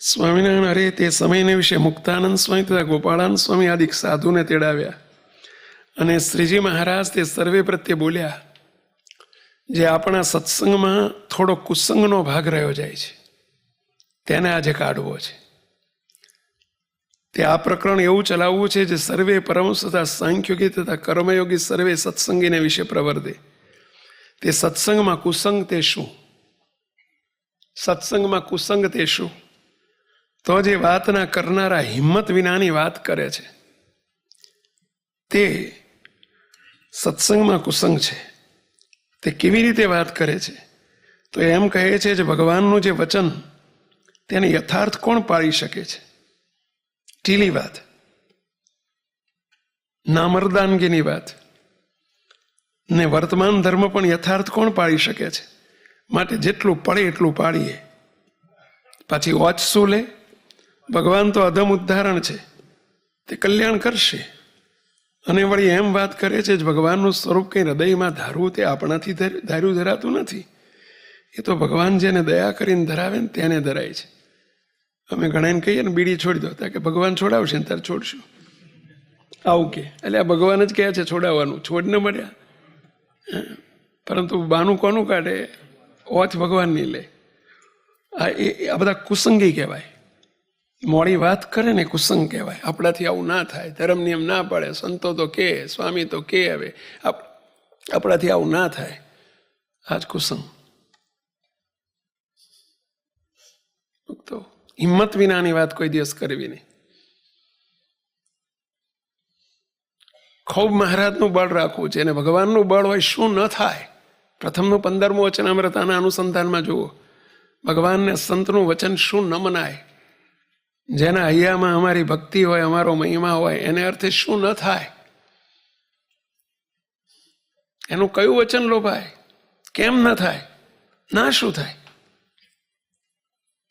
સ્વામિનારાયણ, અરે, તે સમયને વિશે મુક્તાનંદ સ્વામી તથા ગોપાળાનંદ સ્વામી આદિક સાધુને તેડાવ્યા. અને શ્રીજી મહારાજ તે સર્વે પ્રત્યે બોલ્યા, જે આપણા સત્સંગમાં થોડો કુસંગનો ભાગ રહ્યો જાય છે, તેને આજે કાઢવો છે. તે આ પ્રકરણ એવું ચલાવવું છે જે સર્વે પરમહંસ તથા સાંખ્યોગી તથા કર્મયોગી સર્વે સત્સંગીને વિશે પ્રવર્તે. તે સત્સંગમાં કુસંગ તે શું? સત્સંગમાં કુસંગ તે શું? તો જે વાતના કરનારા હિંમત વિનાની વાત કરે છે, તે સત્સંગમાં કુસંગ છે. તે કેવી રીતે વાત કરે છે? તો એમ કહે છે જે ભગવાનનું જે વચન, તેને યથાર્થ કોણ પાળી શકે છે? ઢીલી વાત. નામરદાનગીની વાત. ને વર્તમાન ધર્મ પણ યથાર્થ કોણ પાળી શકે છે? માટે જેટલું પડે એટલું પાડીએ પાછી શું લે? ભગવાન તો અધમ ઉદ્ધારણ છે. તે કલ્યાણ કરશે. અને વળી એમ વાત કરે છે જ ભગવાનનું સ્વરૂપ કંઈ હૃદયમાં ધારવું તે આપણાથી ધાર્યું ધરાતું નથી. એ તો ભગવાન જેને દયા કરીને ધરાવે ને તેને ધરાય છે. અમે ઘણાને કહીએ ને બીડી છોડી દો, ત્યાં કે ભગવાન છોડાવશે ને ત્યારે છોડશું. આવું કે. એટલે આ ભગવાન જ કહે છે છોડાવવાનું. છોડ ન મળ્યા. પરંતુ બાનું કોનું કાઢે? ઓથ ભગવાનની લે. આ એ, આ બધા કુસંગી કહેવાય. મોડી વાત કરે ને કુસંગ કહેવાય. આપણાથી આવું ના થાય. ધર્મ નિયમ ના પાડે. સંતો તો કે, સ્વામી તો કે હવે. આપણાથી આવું ના થાય. આજ કુસંગ. તો હિંમત વિનાની વાત કોઈ દિવસ કરવી નહીં. ખૂબ મહારાજનું બળ રાખવું છે અને ભગવાનનું બળ હોય શું ન થાય. પ્રથમનું પંદરમું વચન અમૃતાના અનુસંધાનમાં જુઓ. ભગવાનને સંતનું વચન શું ન મનાય. જેના હૈયામાં અમારી ભક્તિ હોય, અમારો મહિમા હોય, એને અર્થે શું ન થાય? એનું કયું વચન લોભાય? કેમ ન થાય? ના શું થાય?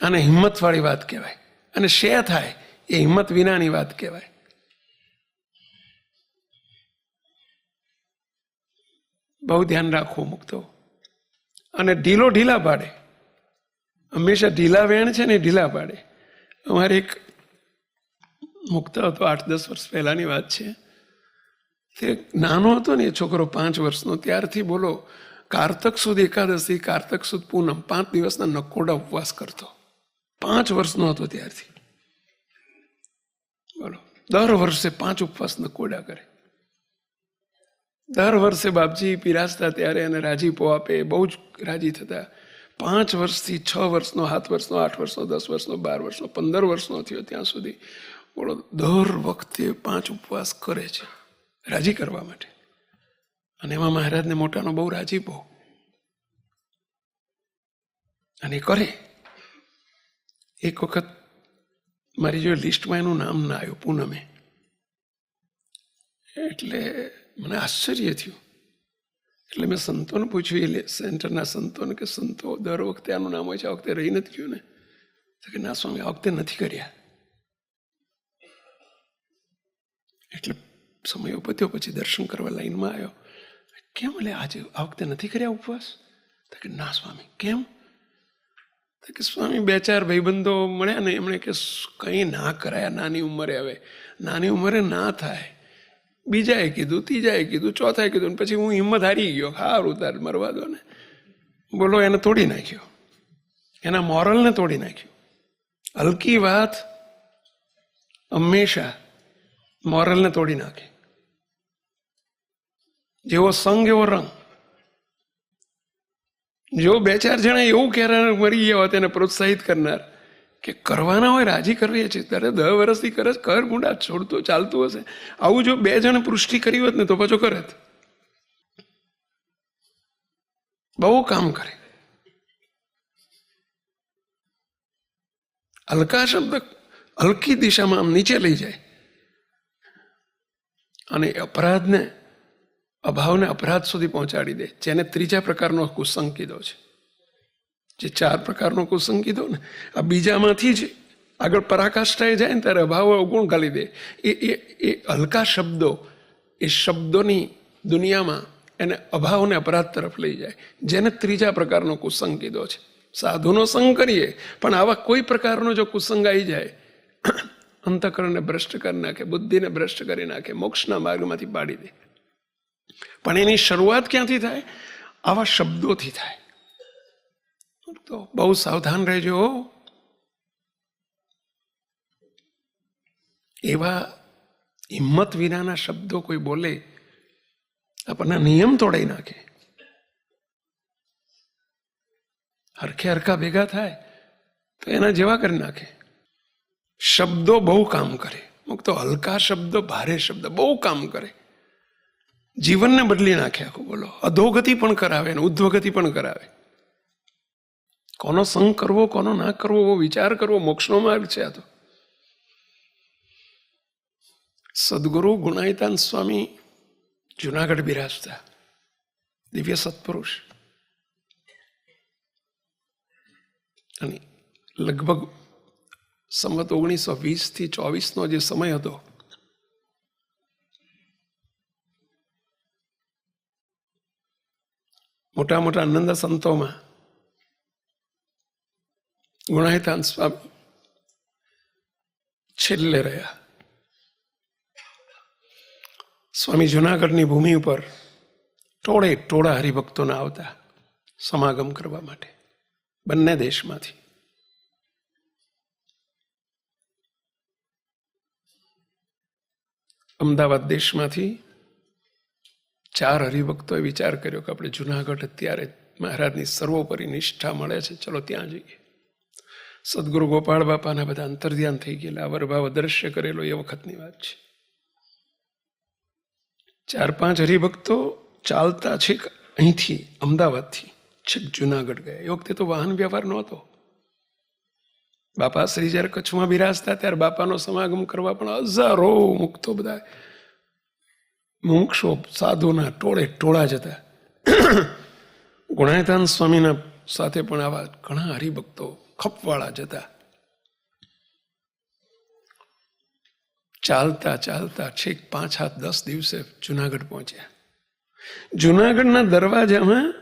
અને હિંમતવાળી વાત કહેવાય. અને શે થાય, એ હિંમત વિનાની વાત કહેવાય. બહુ ધ્યાન રાખવું મૂકતો. અને ઢીલો ઢીલા પાડે. હંમેશા ઢીલા વેણ છે ને ઢીલા પાડે. અમારે એક મુક્ત હતો આઠ દસ વર્ષ પહેલાની વાત છે. તે નાનો હતો ને એ છોકરો પાંચ વર્ષનો, ત્યારથી બોલો, કારતક સુદ એકાદશી, કારતક સુદ પૂનમ, પાંચ દિવસના નકોડા ઉપવાસ કરતો. પાંચ વર્ષનો હતો ત્યારથી. બોલો, દર વર્ષે પાંચ ઉપવાસ નકોડા કરે. દર વર્ષે બાપજી પીરાસતા ત્યારે એને રાજીપો આપે, બહુ જ રાજી થતા. પાંચ વર્ષથી છ વર્ષનો, સાત વર્ષનો, આઠ વર્ષનો, દસ વર્ષનો, બાર વર્ષનો, પંદર વર્ષનો થયો ત્યાં સુધી બોલો, દર વખતે પાંચ ઉપવાસ કરે છે, રાજી કરવા માટે. અને એમાં મહારાજને મોટાનો બહુ રાજીપો અને કરે. એક વખત મારી જો લિસ્ટમાં એનું નામ ના આવ્યું, પૂનમે. એટલે મને આશ્ચર્ય થયું. એટલે મેં સંતોને પૂછ્યું એટલે સેન્ટરના સંતોને કે સંતો દર વખતે આનું નામ હોય છે? આ વખતે રહી નથી ગયું ને? તો કે, ના સ્વામી, આ વખતે નથી કર્યા. એટલે સમય ઉપત્યો પછી દર્શન કરવા લાઈનમાં આવ્યો. કેમ એટલે આજે આ વખતે નથી કર્યા ઉપવાસ? તો કે, ના સ્વામી, કેમ? તો કે, સ્વામી, બે ચાર ભાઈબંધો મળ્યા ને, એમણે કે કંઈ ના કરાયા, નાની ઉંમરે હવે. નાની ઉંમરે ના થાય. બીજાએ કીધું, ત્રીજાએ કીધું, ચોથાએ કીધું પછી હું હિંમત હારી ગયો. હારું, તાર, મરવા દો ને. બોલો, એને તોડી નાખ્યો. એના મોરલને તોડી નાખ્યું. હલકી વાત, હંમેશા મોરલને તોડી નાખે. જેવો સંગ, એવો રંગ. જો બે ચાર જણા એવું કહેનાર મરી ગયા હોત, એને પ્રોત્સાહિત કરનાર. કે કરવાના હોય, રાજી કરીએ છીએ ત્યારે દસ વર્ષથી કરે કર ગુંડા, છોડતો, ચાલતું હશે. આવું જો બે જણ પૃષ્ટિ કરી હોત ને, તો પાછો કરે બહુ કામ કરે. હલકા શબ્દ હલકી દિશામાં આમ નીચે લઈ જાય. અને અપરાધને, અભાવને અપરાધ સુધી પહોંચાડી દે. જેને ત્રીજા પ્રકારનો કુસંગ કીધો છે. જે ચાર પ્રકારનો કુસંગ કીધો ને, આ બીજામાંથી જ આગળ પરાકાષ્ઠાએ જાય ને ત્યારે અભાવ અવગુણ ગાલી દે. એ એ એ હલકા શબ્દો, એ શબ્દોની દુનિયામાં એને અભાવને અપરાધ તરફ લઈ જાય. જેને ત્રીજા પ્રકારનો કુસંગ કીધો છે. સાધુનો સંગ કરીએ, પણ આવા કોઈ પ્રકારનો જો કુસંગ આવી જાય, અંતકરણને ભ્રષ્ટ કરી નાખે, બુદ્ધિને ભ્રષ્ટ કરી નાખે, મોક્ષના માર્ગમાંથી પાડી દે. પણ એની શરૂઆત ક્યાંથી થાય? આવા શબ્દોથી થાય. તો બહુ સાવધાન રહેજો એવા હિંમત વિનાના શબ્દો કોઈ બોલે, આપણને નિયમ તોડાઈ નાખે. હરખે હરખા ભેગા થાય, તો એના જેવા કરી નાખે. શબ્દો બહુ કામ કરે. અમુક તો હલકા શબ્દો, ભારે શબ્દ, બહુ કામ કરે. જીવનને બદલી નાખે આખું બોલો. અધોગતિ પણ કરાવે અને ઉદ્ધવગતિ પણ કરાવે. કોનો સંગ કરવો, કોનો ના કરવો વિચાર કરવો, મોક્ષનો માર્ગ છે આ તો. સદગુરુ ગુણાયતાન સ્વામી જુનાગઢ બિરાજતા. દિવ્ય સત્પુરુષ. અને લગભગ સંવત ઓગણીસો વીસથી ચોવીસનો જે સમય હતો, મોટા મોટા આનંદ સંતોમાં ગુણાહિતાન સ્વામી. છેલ્લે રહ્યા. સ્વામી જુનાગઢની ભૂમિ ઉપર ટોળે ટોળા હરિભક્તોના આવતા સમાગમ કરવા માટે બંને દેશમાંથી. અમદાવાદ દેશમાંથી ચાર હરિભક્તોએ વિચાર કર્યો કે આપણે જુનાગઢ અત્યારે મહારાજની સર્વોપરી નિષ્ઠા મળે છે. ચલો ત્યાં જઈએ. સદગુરુ ગોપાળ બાપાના બધા અંતર્ધ્યાન થઈ ગયેલા. અવરભાવ દ્રશ્ય કરેલો એ વખતની વાત છે. ચાર પાંચ હરિભક્તો ચાલતા છેક અહીંથી, અમદાવાદથી, છેક જુનાગઢ ગયા. એ વખતે તો વાહન વ્યવહાર નહોતો. બાપા શ્રી જ્યારે કચ્છમાં બિરાજતા ત્યારે બાપાનો સમાગમ કરવા પણ હજારો મુક્તો બધા મુમુક્ષો સાધુના ટોળે ટોળા જતા ગુણાયતાન સ્વામીના સાથે પણ આવા ઘણા હરિભક્તો ખપવાળા જતા ચાલતા ચાલતા છેક પાંચ હાથ દસ દિવસે જુનાગઢ પહોંચ્યા. જુનાગઢના દરવાજામાં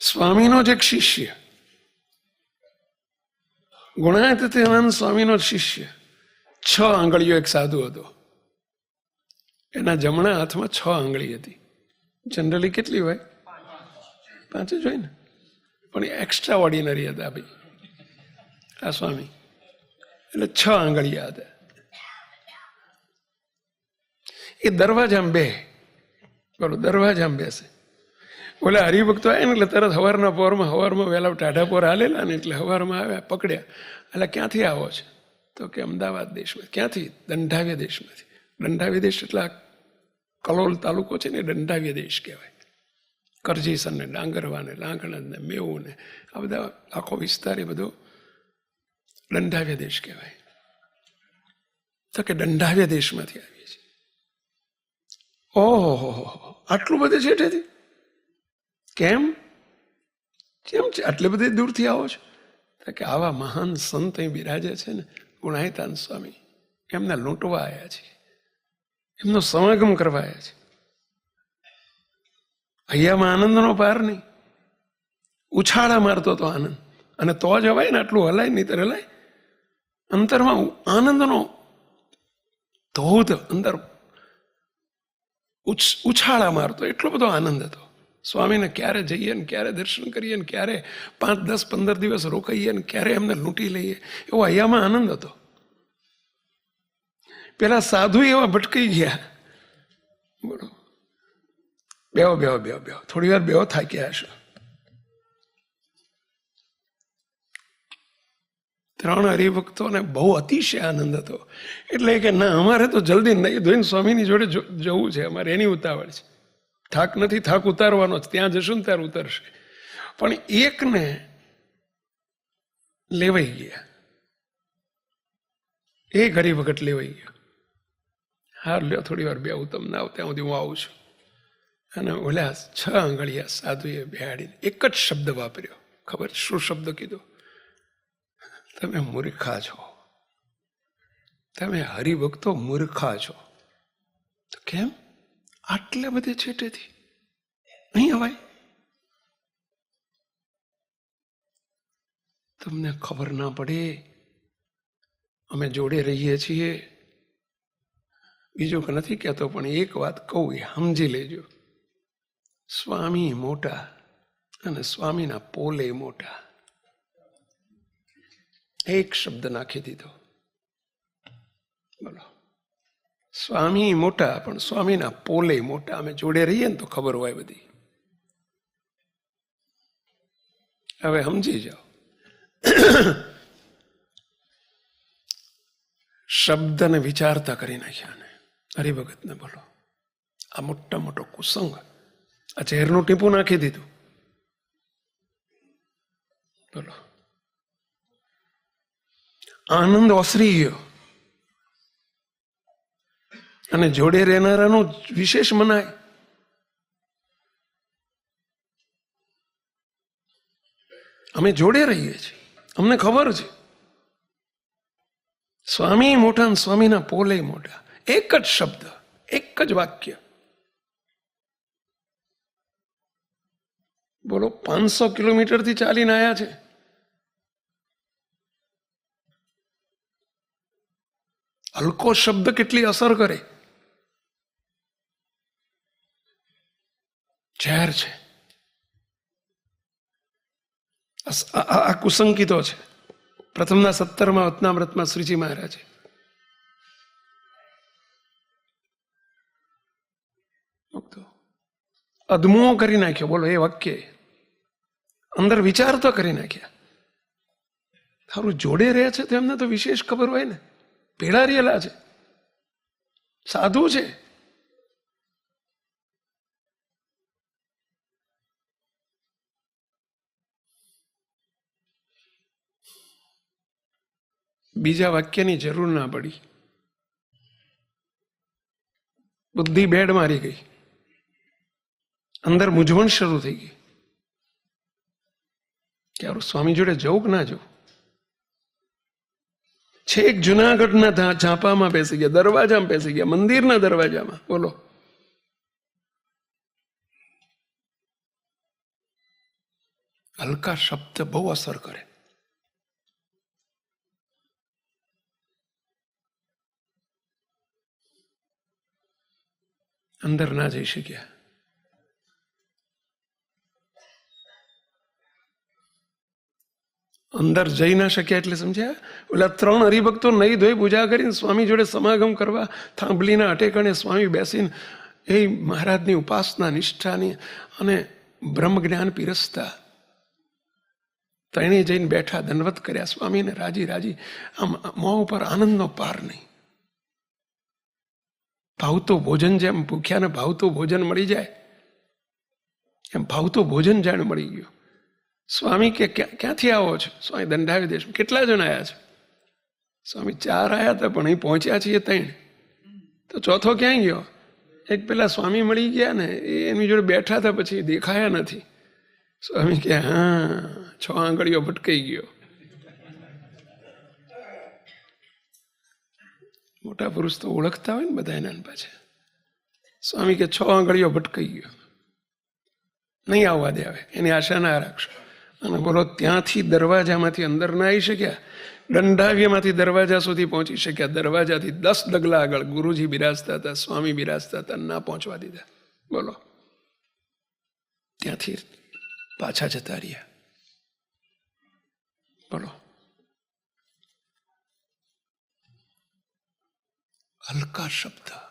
સ્વામીનો જ એક શિષ્ય. ગુણાતીતાનંદ સ્વામીનો શિષ્ય. છ આંગળીઓ એક સાધુ હતો. એના જમણા હાથમાં છ આંગળી હતી. જનરલી કેટલી હોય? પાંચ જ હોય ને? પણ એક્સ્ટ્રા ઓર્ડિનરી હતા ભાઈ. આ સ્વામી. એટલે છ આંગળીયા હતા. એ દરવાજામાં બે. બોલો, દરવાજામાં બેસે. ઓલે હરિભક્તો આવે ને એટલે તરત હવારના પોરમાં, હવારમાં વહેલા ટાઢા પોર હાલેલા ને એટલે હવારમાં આવ્યા, પકડ્યા. એટલે ક્યાંથી આવો છે? તો કે અમદાવાદ દેશમાં ક્યાંથી? દંડાવ્ય દેશમાંથી. દંડાવ્ય દેશ એટલે કલોલ તાલુકો છે ને દંડાવ્ય દેશ કહેવાય. કરજીસન ને ડાંગરવા ને લાંગણદ ને મેવું ને આ બધા આખો વિસ્તાર એ બધો દંડાવ્ય દેશ કહેવાય. તો કે દંડાવ્ય દેશમાંથી આવીએ છીએ. ઓહો આટલું બધું છેટેથી કેમ? કેમ છે? આટલે બધે દૂરથી આવો છો? કે આવા મહાન સંત અહીં બિરાજે છે ને, ગુણાયતાન સ્વામી, એમને લૂંટવા આવ્યા છે. એમનો સમાગમ કરવા આવ્યા છે. અહીંયામાં આનંદનો પાર નહીં. ઉછાળા મારતો હતો આનંદ. અને તો જ હવાય ને આટલું હલાય નહીં હલાય. અંતરમાં આનંદનો ધોધ અંદર ઉછાળા મારતો. એટલો બધો આનંદ હતો. સ્વામીને ક્યારે જઈએ ને ક્યારે દર્શન કરીએ ને ક્યારે પાંચ, દસ, પંદર દિવસ રોકાઈએ ને ક્યારે એમને લૂંટી લઈએ, એવો અહીંયામાં આનંદ હતો. પેલા સાધુ એવા ભટકાઈ ગયા. બોલો. બેહો બેહો બેહો બેહો થોડી વાર બેહો થાક્યા હશો ત્રણ હરિભક્તોને બહુ અતિશય આનંદ હતો એટલે કે ના અમારે તો જલ્દી નહીં ધોઈને સ્વામીની જોડે જવું છે અમારે એની ઉતાવળ છે થાક નથી થાક ઉતારવાનો જ ત્યાં જશું ને ત્યારે ઉતરશે પણ એકને લેવાઈ ગયા એક હરિભગત લેવાઈ ગયો હાર લ્યો થોડી વાર બે હું તમને આવ ત્યાં સુધી હું આવું છું અને ઓલા છ આંગળીયા સાધુએ બેહાડીને એક જ શબ્દ વાપર્યો. ખબર? શું શબ્દ કીધો? તમે મૂર્ખા છો. તમે હરિભક્તો મૂર્ખા છો. તો કેમ? આટલે બધે છેટેથી? નહીં હવાય તમને ખબર ના પડે? અમે જોડે રહીએ છીએ. બીજું નથી કહેતો, પણ એક વાત કહું, એ સમજી લેજો. સ્વામી મોટા અને સ્વામીના પોલે મોટા. એક શબ્દ નાખી દીધો. બોલો. સ્વામી મોટા પણ સ્વામીના પોલે મોટા. અમે જોડે રહીએ ને તો ખબર હોય બધી. હવે સમજી જાઓ. શબ્દને વિચારતા કરી નાખ્યા ને હરિભગતને બોલો. આ મોટા મોટો કુસંગ. આ ઝેરનું ટીપું નાખી દીધું. બોલો. આનંદ ઓસરી ગયો. અને જોડે રહેનારાનું વિશેષ મનાય. અમે જોડે રહીએ છીએ. અમને ખબર છે. સ્વામી મોટા સ્વામીના પોલે મોટા. એક જ શબ્દ, એક જ વાક્ય. બોલો, પાંચસો કિલોમીટરથી ચાલીને આવ્યા છે. હલકો શબ્દ કેટલી અસર કરે. ઝેર છે. આ કુસંકિતો છે. પ્રથમના સત્તરમાં વતનામૃતમાં શ્રીજી મહારાજે. અદમો કરી નાખ્યો. બોલો, એ વાક્ય. અંદર વિચાર તો કરી નાખ્યા તારું જોડે રહે છે તો એમને તો વિશેષ ખબર હોય ને ભેળા રહેલા છે સાધુ છે બીજા વાક્યની જરૂર ના પડી। બુદ્ધિ બેડ મારી ગઈ। અંદર મૂંઝવણ શરૂ થઈ ગઈ। હારું સ્વામી જોડે જવું કે ના જવું? છેક જુનાગઢના ઝાંપામાં બેસી ગયા, દરવાજામાં બેસી ગયા, મંદિરના દરવાજામાં. બોલો. હલકા શબ્દ બહુ અસર કરે. અંદર ના જઈ શક્યા. અંદર જઈ ના શક્યા એટલે સમજ્યા? ઓલા ત્રણ હરિભક્તો નહીં ધોઈ પૂજા કરીને સ્વામી જોડે સમાગમ કરવા થાંભલીના અટેકણે સ્વામી બેસીને, એ મહારાજની ઉપાસના, નિષ્ઠાની અને બ્રહ્મ જ્ઞાન પીરસતા. તેણે જઈને બેઠા, દંડવત કર્યા. સ્વામીને રાજી રાજી. આમ મોં ઉપર આનંદનો પાર નહીં. ભાવતું ભોજન જેમ ભૂખ્યાને ભાવતું ભોજન મળી જાય, એમ ભાવતું ભોજન જાણે મળી ગયું. સ્વામી કે ક્યાંથી આવો છો? સ્વામી દંડાવી દેશ કેટલા જણ આવ્યા છે? સ્વામી ચાર આવ્યા હતા, પણ અહીં પહોંચ્યા છીએ ત્રણ. તો ચોથો ક્યાંય ગયો? એક પેલા સ્વામી મળી ગયા ને, એ એની જોડે બેઠા હતા, પછી દેખાયા નથી. સ્વામી કે, હા, છ આંગળીઓ ભટકાઈ ગયો. મોટા પુરુષ તો ઓળખતા હોય ને બધા એના પાછા સ્વામી કે, છ આંગળીઓ ભટકાઈ ગયો. નહીં આવવા દે આવે એની આશા ના રાખશો. અને બોલો, ત્યાંથી દરવાજામાંથી અંદર ના આવી શક્યા? દંડાવ્યમાંથી દરવાજા સુધી પહોંચી શક્યા? દરવાજાથી દસ ડગલા આગળ ગુરુજી બિરાજતા હતા, સ્વામી બિરાજતા હતા, ના પહોંચવા દીધા. બોલો, ત્યાંથી પાછા જતા રહ્યા. બોલો. હલકા શબ્દ.